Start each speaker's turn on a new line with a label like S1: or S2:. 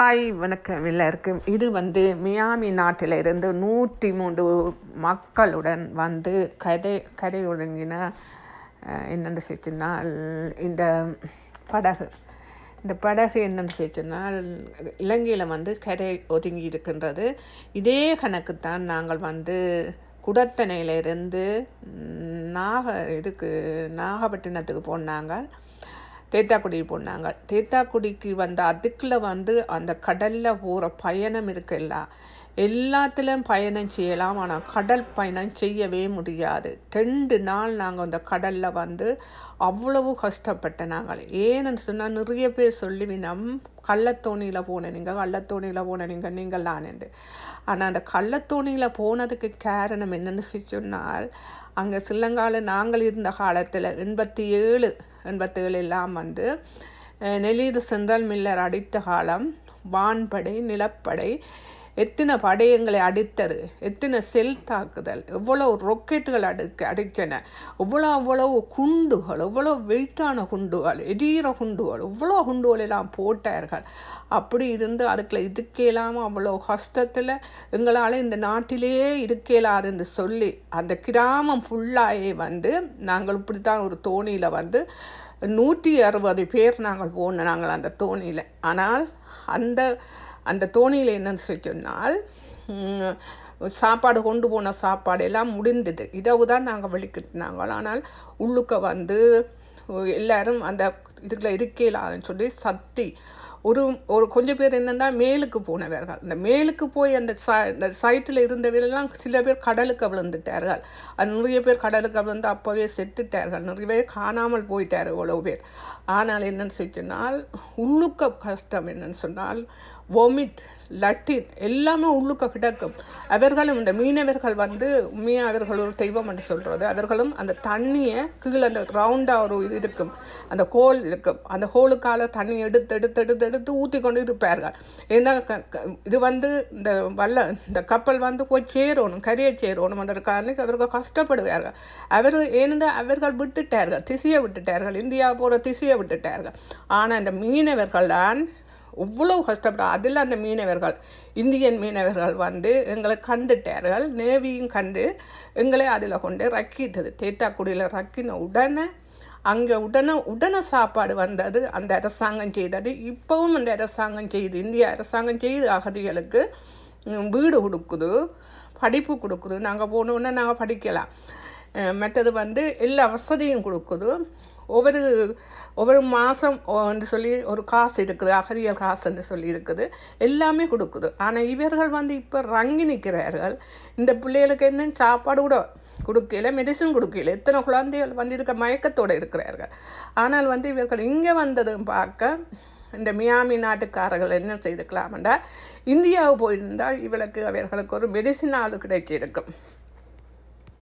S1: Hi வணக்கம் எல்லாருக்கும். இது வந்து மியாமி நாட்டில் இருந்து நூற்றி மூன்று மக்களுடன் வந்து கதை கரை ஒழுங்கின என்னென்னு சொல்லிச்சுனால் இந்த படகு. இந்த படகு என்னென்னு சொல்லிச்சுனால் இலங்கையில் வந்து கரை ஒதுங்கி இருக்கின்றது. இதே கணக்கு தான் நாங்கள் வந்து குடத்தனையிலிருந்து நாக இதுக்கு நாகப்பட்டினத்துக்கு போனாங்க. தேத்தாக்குடி போனாங்க. தேத்தாக்குடிக்கு வந்த அதுக்குள்ள வந்து அந்த கடலில் போகிற பயணம் இருக்குல்ல எல்லாத்துலேயும் பயணம் செய்யலாம். ஆனால் கடல் பயணம் செய்யவே முடியாது. ரெண்டு நாள் நாங்கள் அந்த கடலில் வந்து அவ்வளவு கஷ்டப்பட்ட நாங்கள். ஏன்னு சொன்னால் நிறைய பேர் சொல்லுவினம் கள்ளத்தோணியில் போன நீங்கள் கள்ளத்தோணியில் போன நீங்கள் நீங்கள் என்று. ஆனால் அந்த கள்ளத்தோணியில் போனதுக்கு காரணம் என்னென்னு சொன்னால் அங்கே சில்லங்கால நாங்கள் இருந்த காலத்தில் எண்பத்தி ஏழு என்பத்துகள் எல்லாம் வந்து அஹ், நெல்லீது சென்ட்ரல் மில்லர் அடித்த காலம் வான்படை நிலப்படை எத்தனை படையங்களை அடித்தது எத்தனை செல் தாக்குதல் எவ்வளோ ரொக்கெட்டுகள் அடுக்க அடித்தன எவ்வளோ அவ்வளவு குண்டுகள் எவ்வளோ வெயிட்டான குண்டுகள் எதிர குண்டுகள் எவ்வளோ குண்டுகள் எல்லாம் போட்டார்கள். அப்படி இருந்து அதுக்குள்ள இருக்கலாமல் அவ்வளோ கஷ்டத்தில் எங்களால் இந்த நாட்டிலேயே இருக்கலாதுன்னு சொல்லி அந்த கிராமம் ஃபுல்லாகவே வந்து நாங்கள் இப்படி தான் ஒரு தோணியில் வந்து நூற்றி அறுபது பேர் நாங்கள் போனோம் நாங்கள் அந்த தோணியில். ஆனால் அந்த அந்த தோணியில் என்னன்னு சொன்னால் சாப்பாடு கொண்டு போன சாப்பாடு எல்லாம் முடிந்தது. இதவு தான் நாங்கள் வெளிக்கிட்டுனாங்க ஆனால் உள்ளுக்க வந்து எல்லாரும் அந்த இதுக்குள்ள இருக்கலாம்னு சொல்லி சத்தி ஒரு ஒரு கொஞ்சம் பேர் என்னென்னா மேலுக்கு போனவர்கள். இந்த மேலுக்கு போய் அந்த ச இந்த சைட்டில் இருந்தவர்கள்லாம் சில பேர் கடலுக்கு விழுந்துட்டார்கள். அது நிறைய பேர் கடலுக்கு விழுந்து அப்போவே செத்துட்டார்கள். நிறைய பேர் காணாமல் போயிட்டார் இவ்வளோ பேர். ஆனால் என்னென்னு சொல்லி சொன்னால் உள்ளுக்க கஷ்டம் என்னன்னு சொன்னால் வொமிட் லட்டின் எல்லாமே உள்ளுக்க கிடக்கும். அவர்களும் இந்த மீனவர்கள் வந்து உண்மையாக அவர்கள் ஒரு தெய்வம் என்று சொல்கிறது அவர்களும் அந்த தண்ணியை கீழே அந்த ரவுண்டாக ஒரு இது இருக்கும். அந்த கோல் இருக்கும். அந்த ஹோலுக்கால தண்ணி எடுத்து எடுத்து எடுத்து எடுத்து ஊற்றி கொண்டு இருப்பார்கள் ஏன்னா க- இது வந்து இந்த வல்ல இந்த கப்பல் வந்து போய் சேரணும் கரையை சேரணும். அதற்கான அவர்கள் கஷ்டப்படுவார்கள். அவர் ஏனென்றால் அவர்கள் விட்டுட்டார்கள் திசையை விட்டுட்டார்கள் இந்தியா போகிற திசையை விட்டுட்டார்கள். ஆனால் இந்த மீனவர்கள் தான் இவ்வளவு கஷ்டப்பட்ட அதில் அந்த மீனவர்கள் இந்தியன் மீனவர்கள் வந்து எங்களை கண்டுட்டார்கள். நேவியும் கண்டு எங்களை அதில் கொண்டு ரக்கிட்டது தேத்தாக்குடியில் ரக்கின உடனே அங்கே உடனே உடனே சாப்பாடு வந்தது அந்த அரசாங்கம் செய்தது. இப்போவும் அந்த அரசாங்கம் செய்து இந்திய அரசாங்கம் செய்து அகதிகளுக்கு வீடு கொடுக்குது படிப்பு கொடுக்குது. நாங்கள் போனோன்னே நாங்கள் படிக்கலாம். மற்றது வந்து எல்லா வசதியும் கொடுக்குது. ஒவ்வொரு ஒவ்வொரு மாதம் என்று சொல்லி ஒரு காசு இருக்குது அகதியல் காசுன்னு சொல்லி இருக்குது எல்லாமே கொடுக்குது. ஆனால் இவர்கள் வந்து இப்போ ரங்கி நிற்கிறார்கள். இந்த பிள்ளைகளுக்கு என்ன சாப்பாடு கூட கொடுக்கல மெடிசன் கொடுக்கல. எத்தனை குழந்தைகள் வந்து இருக்க மயக்கத்தோடு இருக்கிறார்கள். ஆனால் வந்து இவர்கள் இங்கே வந்ததும் பார்க்க இந்த மியாமி நாட்டுக்காரர்கள் என்ன செய்துக்கலாம்டா இந்தியாவுக்கு போயிருந்தால் இவளுக்கு அவர்களுக்கு ஒரு மெடிசின் ஆளு கிடைச்சிருக்கும்.